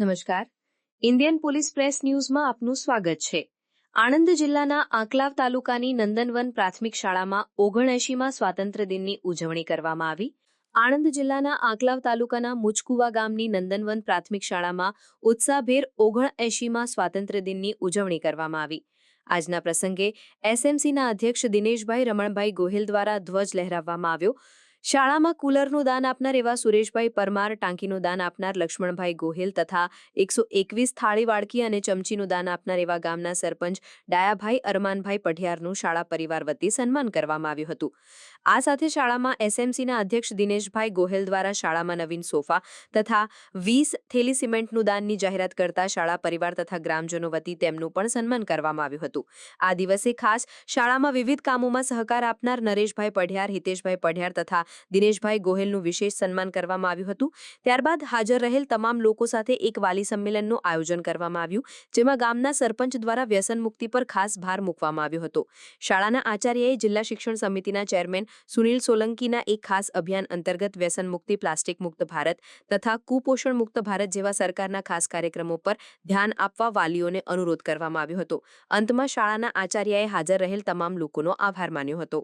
નમસ્કાર. Indian police press ન્યૂઝમાં આપનું સ્વાગત છે. આણંદ જિલ્લાના આંકલાવ તાલુકાની નંદનવન પ્રાથમિક શાળામાં ઓગણએંશીમાં સ્વાતંત્ર્ય દિનની ઉજવણી કરવામાં આવી. આણંદ જિલ્લાના આંકલાવ તાલુકાના મુચકુવા ગામની નંદનવન પ્રાથમિક શાળામાં ઉત્સાહભેર ઓગણએંશીમાં સ્વાતંત્ર્ય દિનની ઉજવણી કરવામાં આવી. આજના પ્રસંગે એસએમસીના અધ્યક્ષ દિનેશભાઈ રમણભાઈ ગોહિલ દ્વારા ધ્વજ લહેરાવવામાં આવ્યો. શાળામાં કુલરનું દાન આપનાર એવા સુરેશભાઈ પરમાર, ટાંકીનું દાન આપનાર લક્ષ્મણભાઈ ગોહિલ તથા એકસો એકવીસ થાળી વાડકી અને ચમચીનું દાન આપનાર એવા ગામના સરપંચ ડાયાભાઈ અરમાનભાઈ પઢિયારનું શાળા પરિવાર વતી સન્માન કરવામાં આવ્યું હતું. આ સાથે શાળામાં એસએમસીના અધ્યક્ષ દિનેશભાઈ ગોહિલ દ્વારા શાળામાં નવીન સોફા તથા વીસ થેલી સિમેન્ટનું દાનની જાહેરાત કરતા શાળા પરિવાર તથા ગ્રામજનો વતી તેમનું પણ સન્માન કરવામાં આવ્યું હતું. આ દિવસે ખાસ શાળામાં વિવિધ કામોમાં સહકાર આપનાર નરેશભાઈ પઢિયાર, હિતેશભાઈ પઢિયાર તથા દિનેશભાઈ ગોહિલનું વિશેષ સન્માન કરવામાં આવ્યું હતું. ત્યારબાદ હાજર રહેલ તમામ લોકો સાથે એક વાલી સંમેલનનું આયોજન કરવામાં આવ્યું, જેમાં ગામના સરપંચ દ્વારા વ્યસન મુક્તિ પર ખાસ ભાર મૂકવામાં આવ્યો હતો. શાળાના આચાર્યએ જિલ્લા શિક્ષણ સમિતિના ચેરમેન સુનિલ સોલંકીના એક ખાસ અભિયાન અંતર્ગત વ્યસન મુક્તિ, પ્લાસ્ટિક મુક્ત ભારત તથા કુપોષણ મુક્ત ભારત જેવા સરકારના ખાસ કાર્યક્રમો પર ધ્યાન આપવા વાલીઓને અનુરોધ કરવામાં આવ્યો હતો. અંતમાં શાળાના આચાર્યએ હાજર રહેલ તમામ લોકોનો આભાર માન્યો હતો.